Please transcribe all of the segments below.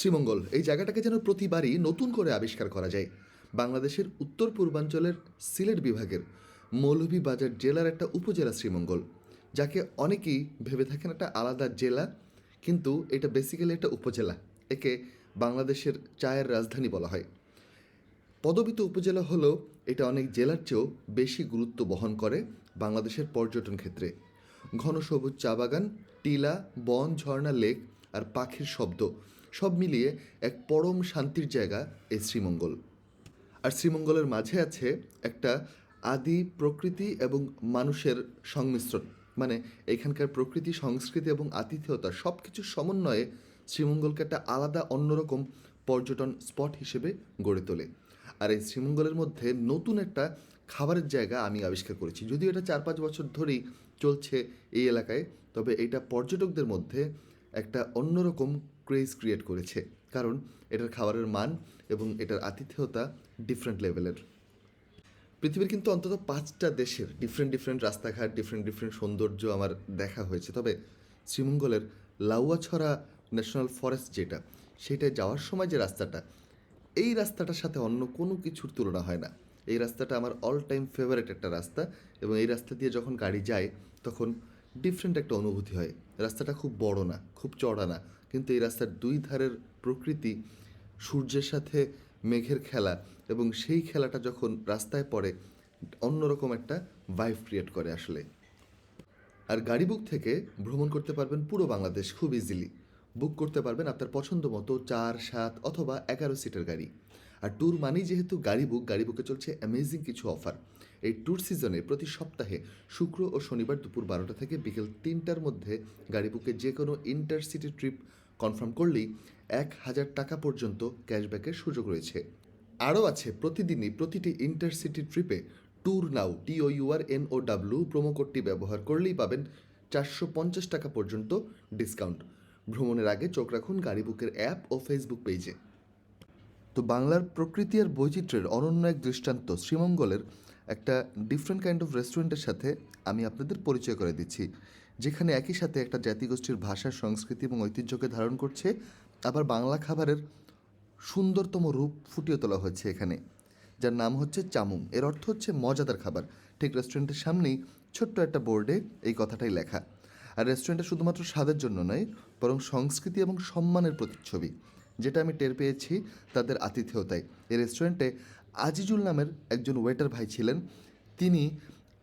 শ্রীমঙ্গল, এই জায়গাটাকে যেন প্রতিবারই নতুন করে আবিষ্কার করা যায়। বাংলাদেশের উত্তর পূর্বাঞ্চলের সিলেট বিভাগের মৌলভীবাজার জেলার একটা উপজেলা শ্রীমঙ্গল, যাকে অনেকেই ভেবে থাকেন একটা আলাদা জেলা, কিন্তু এটা বেসিক্যালি একটা উপজেলা, একে বাংলাদেশের চায়ের রাজধানী বলা হয়। পদবিত উপজেলা হলেও এটা অনেক জেলার চেয়েও বেশি গুরুত্ব বহন করে বাংলাদেশের পর্যটন ক্ষেত্রে। ঘন সবুজ চা বাগান, টিলা, বন, ঝর্ণা, লেক আর পাখির শব্দ সব মিলিয়ে এক পরম শান্তির জায়গা এই শ্রীমঙ্গল। আর শ্রীমঙ্গলের মাঝে আছে একটা আদি প্রকৃতি এবং মানুষের সংমিশ্রণ। মানে এখানকার প্রকৃতি, সংস্কৃতি এবং আতিথেয়তা সব কিছুর সমন্বয়ে শ্রীমঙ্গলকে একটা আলাদা, অন্যরকম পর্যটন স্পট হিসেবে গড়ে তোলে। আর এই শ্রীমঙ্গলের মধ্যে নতুন একটা খাবারের জায়গা আমি আবিষ্কার করেছি। যদিও এটা চার পাঁচ বছর ধরেই চলছে এই এলাকায়, তবে এটা পর্যটকদের মধ্যে একটা অন্যরকম ক্রেজ ক্রিয়েট করেছে। কারণ এটার খাবারের মান এবং এটার আতিথেয়তা ডিফারেন্ট লেভেলের পৃথিবীর কিন্তু অন্তত পাঁচটা দেশের ডিফারেন্ট ডিফারেন্ট রাস্তাঘাট ডিফারেন্ট ডিফারেন্ট সৌন্দর্য আমার দেখা হয়েছে। তবে শ্রীমঙ্গলের লাউয়াছড়া ন্যাশনাল ফরেস্ট যেটা, সেটায় যাওয়ার সময় যে রাস্তাটা, এই রাস্তাটার সাথে অন্য কোনো কিছুর তুলনা হয় না। এই রাস্তাটা আমার অল টাইম ফেভারেট একটা রাস্তা এবং এই রাস্তা দিয়ে যখন গাড়ি যায়, তখন ডিফারেন্ট একটা অনুভূতি হয়। রাস্তাটা খুব বড় না, খুব চড়া না কিন্তু এই রাস্তার দুই ধারের প্রকৃতি সূর্যের সাথে মেঘের খেলা এবং সেই খেলাটা যখন রাস্তায় পড়ে, অন্যরকম একটা ভাইভ ক্রিয়েট করে আসলে। আর গাড়ি বুক থেকে ভ্রমণ করতে পারবেন পুরো বাংলাদেশ খুব ইজিলি বুক করতে পারবেন আপনার পছন্দ মতো চার, সাত অথবা এগারো সিটের গাড়ি। আর ট্যুর মানেই যেহেতু গাড়ি বুক গাড়ি বুকে চলছে অ্যামেজিং কিছু অফার এই ট্যুর সিজনে প্রতি সপ্তাহে শুক্র ও শনিবার দুপুর বারোটা থেকে বিকেল তিনটার মধ্যে গাড়ি বুকে যে কোনো ইন্টারসিটি ট্রিপ কনফার্ম করলেই এক হাজার টাকা পর্যন্ত ক্যাশব্যাকের সুযোগ রয়েছে। আরও আছে, প্রতিদিনই প্রতিটি ইন্টারসিটি ট্রিপে tour now T O U R N O W promo কোডটি ব্যবহার করলেই পাবেন চারশো পঞ্চাশ টাকা পর্যন্ত ডিসকাউন্ট। ভ্রমণের আগে চোখ রাখুন গাড়ি বুকের অ্যাপ ও ফেসবুক পেজে। তো বাংলার প্রকৃতি আর বৈচিত্র্যের অনন্য এক দৃষ্টান্ত শ্রীমঙ্গলের একটা ডিফারেন্ট কাইন্ড অফ রেস্টুরেন্টের সাথে আমি আপনাদের পরিচয় করে দিচ্ছি, যেখানে একই সাথে একটা জাতিগোষ্ঠীর ভাষা, সংস্কৃতি এবং ঐতিহ্যকে ধারণ করছে, আবার বাংলা খাবারের সুন্দরতম রূপ ফুটিয়ে তোলা হয়েছে এখানে, যার নাম হচ্ছে চামুং এর অর্থ হচ্ছে মজাদার খাবার। ঠিক রেস্টুরেন্টের সামনেই ছোট্ট একটা বোর্ডে এই কথাটাই লেখা। আর রেস্টুরেন্টটা শুধুমাত্র স্বাদের জন্য নয়, বরং সংস্কৃতি এবং সম্মানের প্রতিচ্ছবি, যেটা আমি টের পেয়েছি তাদের আতিথেয়তায়। এই রেস্টুরেন্টে আজিজুল নামের একজন ওয়েটার ভাই ছিলেন। তিনি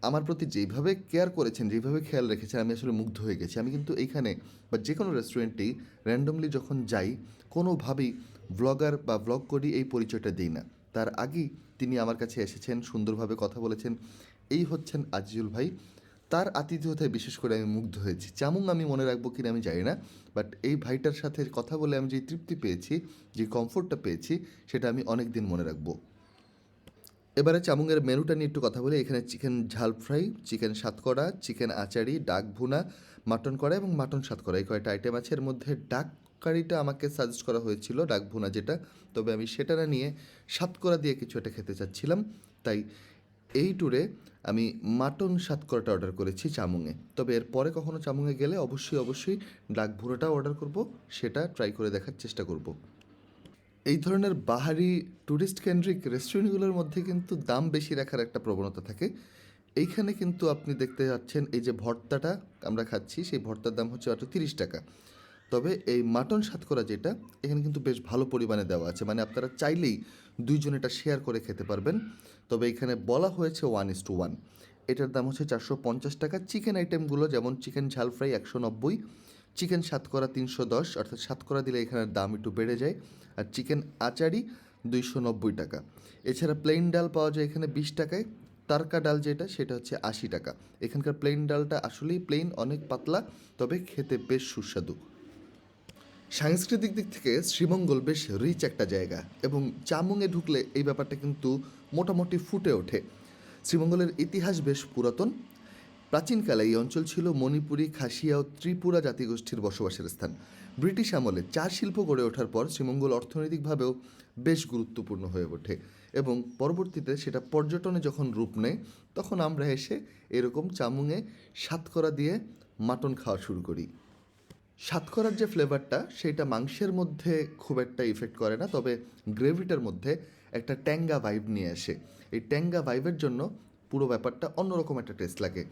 আমার প্রতি যেইভাবে কেয়ার করেছেন, যেইভাবে খেয়াল রেখেছেন, আমি আসলে মুগ্ধ হয়ে গেছি। আমি কিন্তু এইখানে বা যে কোনো রেস্টুরেন্টেই র্যান্ডমলি যখন যাই, কোনোভাবেই ব্লগার বা ব্লগ করি এই পরিচয়টা দিই না। তার আগেই তিনি আমার কাছে এসেছেন, সুন্দরভাবে কথা বলেছেন। এই হচ্ছেন আজিজুল ভাই। তার আতিথেয়তায় বিশেষ করে আমি মুগ্ধ হয়েছি। চামুং আমি মনে রাখব কিনা আমি জানি না বাট এই ভাইটার সাথে কথা বলে আমি যে তৃপ্তি পেয়েছি যে কমফোর্টটা পেয়েছি, সেটা আমি অনেক দিন মনে রাখব। এবারে চামুংয়ের মেনুটা নিয়ে একটু কথা বলি। এখানে চিকেন ঝাল ফ্রাই, চিকেন সাতকড়া, চিকেন আচারি, ডাক ভুনা, মাটন কড়া এবং মাটন সাতকড়া। এই কয়টা আইটেম আছে। এর মধ্যে ডাক কারিটা আমাকে সাজেস্ট করা হয়েছিল, ডাক ভুনা যেটা। তবে আমি সেটা না নিয়ে সাতকড়া দিয়ে কিছু একটা খেতে চাচ্ছিলাম। তাই এই ট্যুরে আমি মাটন সাতকড়াটা অর্ডার করেছি চামুঙে তবে এর পরে কখনো চামুঙে গেলে অবশ্যই অবশ্যই ডাক ভুনাটাও অর্ডার করব, সেটা ট্রাই করে দেখার চেষ্টা করব। এই ধরনের বাহারি ট্যুরিস্ট কেন্দ্রিক রেস্টুরেন্টগুলোর মধ্যে কিন্তু দাম বেশি রাখার একটা প্রবণতা থাকে। এইখানে কিন্তু আপনি দেখতে পাচ্ছেন এই যে ভর্তাটা আমরা খাচ্ছি, সেই ভর্তার দাম হচ্ছে মাত্র তিরিশ টাকা। তবে এই মাটন সাতকরা যেটা, এখানে কিন্তু বেশ ভালো পরিমাণে দেওয়া আছে। মানে আপনারা চাইলেই দুইজন এটা শেয়ার করে খেতে পারবেন। তবে এখানে বলা হয়েছে ওয়ান ইস টু ওয়ান এটার দাম হচ্ছে চারশো পঞ্চাশ টাকা। চিকেন আইটেমগুলো যেমন চিকেন ঝাল ফ্রাই একশো নব্বই। চিকেন সাতকরা তিনশো দশ, অর্থাৎ সাতকরা দিলে এখানের দাম একটু বেড়ে যায়। আর চিকেন আচারি দুইশো নব্বই টাকা। এছাড়া প্লেন ডাল পাওয়া যায় এখানে বিশ টাকায়। তারকা ডাল যেটা, সেটা হচ্ছে আশি টাকা। এখানকার প্লেন ডালটা আসলেই প্লেন অনেক পাতলা, তবে খেতে বেশ সুস্বাদু। সাংস্কৃতিক দিক থেকে শ্রীমঙ্গল বেশ রিচ একটা জায়গা এবং চামুংয়ে ঢুকলে এই ব্যাপারটা কিন্তু মোটামুটি ফুটে ওঠে। শ্রীমঙ্গলের ইতিহাস বেশ পুরাতন প্রাচীনকালে এই অঞ্চল ছিল মণিপুরী, খাসিয়া ও ত্রিপুরা জাতিগোষ্ঠীর বসবাসের স্থান। ব্রিটিশ আমলে চা শিল্প গড়ে ওঠার পর শ্রীমঙ্গল অর্থনৈতিকভাবেও বেশ গুরুত্বপূর্ণ হয়ে ওঠে এবং পরবর্তীতে সেটা পর্যটনে যখন রূপ নেয়, তখন আমরা এসে এরকম চামুঙে সাতকরা দিয়ে মাটন খাওয়া শুরু করি। সাতকরার যে ফ্লেভারটা, সেটা মাংসের মধ্যে খুব একটা ইফেক্ট করে না, তবে গ্রেভিটার মধ্যে একটা ট্যাঙ্গা ভাইব নিয়ে আসে। এই ট্যাঙ্গা ভাইবের জন্য পুরো ব্যাপারটা অন্যরকম একটা টেস্ট লাগে।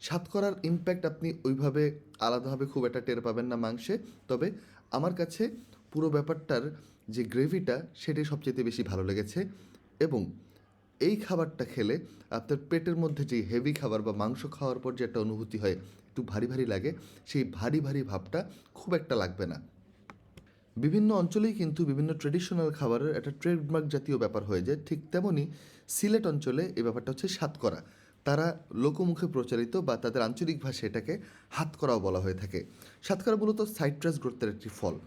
সাতকরার ইম্প্যাক্ট আপনি ওইভাবে আলাদাভাবে খুব একটা টের পাবেন না মাংসে। তবে আমার কাছে পুরো ব্যাপারটার যে গ্রেভিটা সেটাই সবচেয়ে বেশি ভালো লেগেছে। এবং এই খাবারটা খেলে আপনার পেটের মধ্যে যে হেভি খাবার বা মাংস খাওয়ার পর যে একটা অনুভূতি হয়, একটু ভারী ভারী লাগে, সেই ভারী ভারী ভাবটা খুব একটা লাগবে না। বিভিন্ন অঞ্চলেই কিন্তু বিভিন্ন ট্রেডিশনাল খাবারের একটা ট্রেডমার্ক জাতীয় ব্যাপার হয়ে যায়। ঠিক তেমনই সিলেট অঞ্চলে এই ব্যাপারটা হচ্ছে সাতকরা তারা লোকমুখে প্রচারিত বা তাদের আঞ্চলিক ভাষায় এটাকে হাতকরাও বলা হয়ে থাকে। সাতকরা মূলত সাইট্রাস গ্রোথের একটি ফল।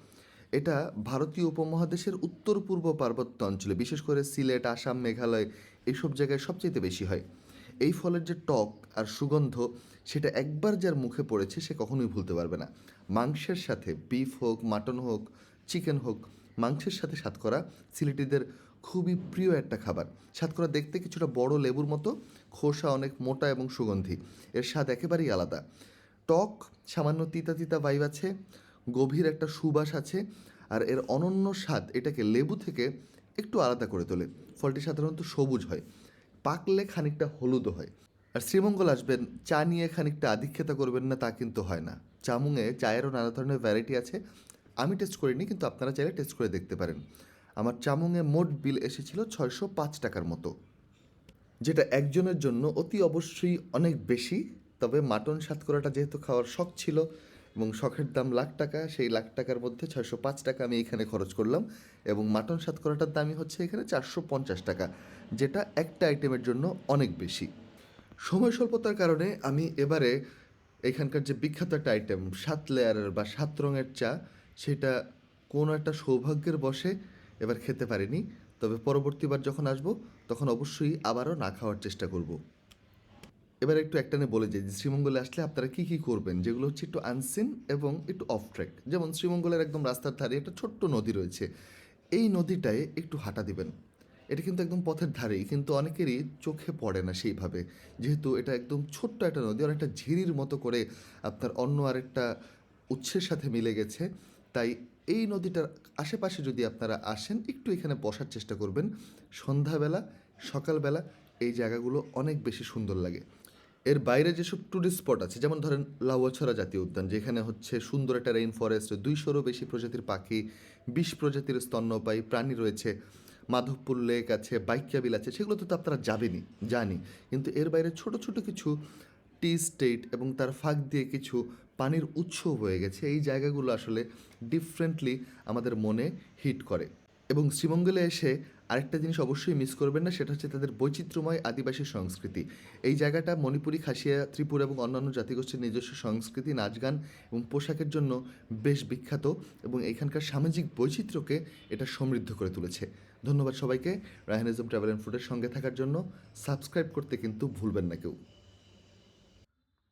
এটা ভারতীয় উপমহাদেশের উত্তর পূর্ব পার্বত্য অঞ্চলে, বিশেষ করে সিলেট, আসাম, মেঘালয় এইসব জায়গায় সবচেয়ে বেশি হয়। এই ফলের যে টক আর সুগন্ধ, সেটা একবার যার মুখে পড়েছে, সে কখনোই ভুলতে পারবে না। মাংসের সাথে, বিফ হোক, মাটন হোক, চিকেন হোক, মাংসের সাথে সাতকরা সিলেটিদের খুবই প্রিয় একটা খাবার। সাতকরা দেখতে কিছুটা বড় লেবুর মতো, খোসা অনেক মোটা এবং সুগন্ধি। এর স্বাদ একেবারেই আলাদা। টক, সামান্য তিতা তিতা ভাইব আছে, গভীর একটা সুবাস আছে, আর এর অনন্য স্বাদ এটাকে লেবু থেকে একটু আলাদা করে তোলে। ফলটি সাধারণত সবুজ হয়, পাকলে খানিকটা হলুদও হয়। আর শ্রীমঙ্গল আসবেন, চা নিয়ে খানিকটা আধিক্ষেতা করবেন না তা কিন্তু হয় না। চামুঙে চায়েরও নানা ধরনের ভ্যারাইটি আছে। আমি টেস্ট করিনি, কিন্তু আপনারা চাইলে টেস্ট করে দেখতে পারেন। আমার চামুঙে মোট বিল এসেছিল ছয়শো পাঁচ টাকার মতো। যেটা একজনের জন্য অতি অবশ্যই অনেক বেশি, তবে মাটন সাতকরাটা যেহেতু খাওয়ার শখ ছিল এবং শখের দাম লাখ টাকা, সেই লাখ টাকার মধ্যে ছয়শো পাঁচ টাকা আমি এখানে খরচ করলাম এবং মাটন সাতকরাটার দামই হচ্ছে এখানে চারশো পঞ্চাশ টাকা, যেটা একটা আইটেমের জন্য অনেক বেশি। সময় স্বল্পতার কারণে আমি এবারে এখানকার যে বিখ্যাত একটা আইটেম, সাত লেয়ারের বা সাত রঙের চা, সেটা কোনো একটা সৌভাগ্যের বসে এবার খেতে পারিনি, তবে পরবর্তীবার যখন আসব, তখন অবশ্যই আবারও না খাওয়ার চেষ্টা করব। এবার একটু একটানে বলে যাই, যে শ্রীমঙ্গলে আসলে আপনারা কী কী করবেন? যেগুলো হচ্ছে একটু আনসিন এবং একটু অফ ট্র্যাক যেমন শ্রীমঙ্গলের একদম রাস্তার ধারে একটা ছোট্ট নদী রয়েছে। এই নদীটায় একটু হাঁটা দিবেন। এটা কিন্তু একদম পথের ধারেই, কিন্তু অনেকেরই চোখে পড়ে না সেইভাবে। যেহেতু এটা একদম ছোট্ট একটা নদী, অনেকটা ঝিরির মতো করে আপনার অন্য আরেকটা উৎসের সাথে মিলে গেছে। তাই এই নদীটার আশেপাশে যদি আপনারা আসেন, একটু এখানে বসার চেষ্টা করবেন। সন্ধ্যাবেলা, সকালবেলা এই জায়গাগুলো অনেক বেশি সুন্দর লাগে। এর বাইরে যেসব ট্যুরিস্ট স্পট আছে, যেমন ধরেন লাউয়াছড়া জাতীয় উদ্যান, যেখানে হচ্ছে সুন্দর একটা রেইন ফরেস্ট দুইশোরও বেশি প্রজাতির পাখি, বিশ প্রজাতির স্তন্যপায়ী প্রাণী রয়েছে, মাধবপুর লেক আছে বাইকিয়া বিল আছে সেগুলো তো আপনারা যাবেনই, জানি। কিন্তু এর বাইরে ছোট ছোট কিছু টি স্টেট এবং তার ফাঁক দিয়ে কিছু পানির উৎস হয়ে গেছে। এই জায়গাগুলো আসলে ডিফারেন্টলি আমাদের মনে হিট করে। এবং শ্রীমঙ্গলে এসে আরেকটা জিনিস অবশ্যই মিস করবেন না, সেটা হচ্ছে তাদের বৈচিত্র্যময় আদিবাসী সংস্কৃতি। এই জায়গাটা মণিপুরি, খাসিয়া, ত্রিপুরা এবং অন্যান্য জাতিগোষ্ঠীর নিজস্ব সংস্কৃতি, নাচ গান এবং পোশাকের জন্য বেশ বিখ্যাত এবং এখানকার সামাজিক বৈচিত্র্যকে এটা সমৃদ্ধ করে তুলেছে। ধন্যবাদ সবাইকে। রায়হানিজম ট্রাভেল অ্যান্ড ফুডের সঙ্গে থাকার জন্য। সাবস্ক্রাইব করতে কিন্তু ভুলবেন না কেউ।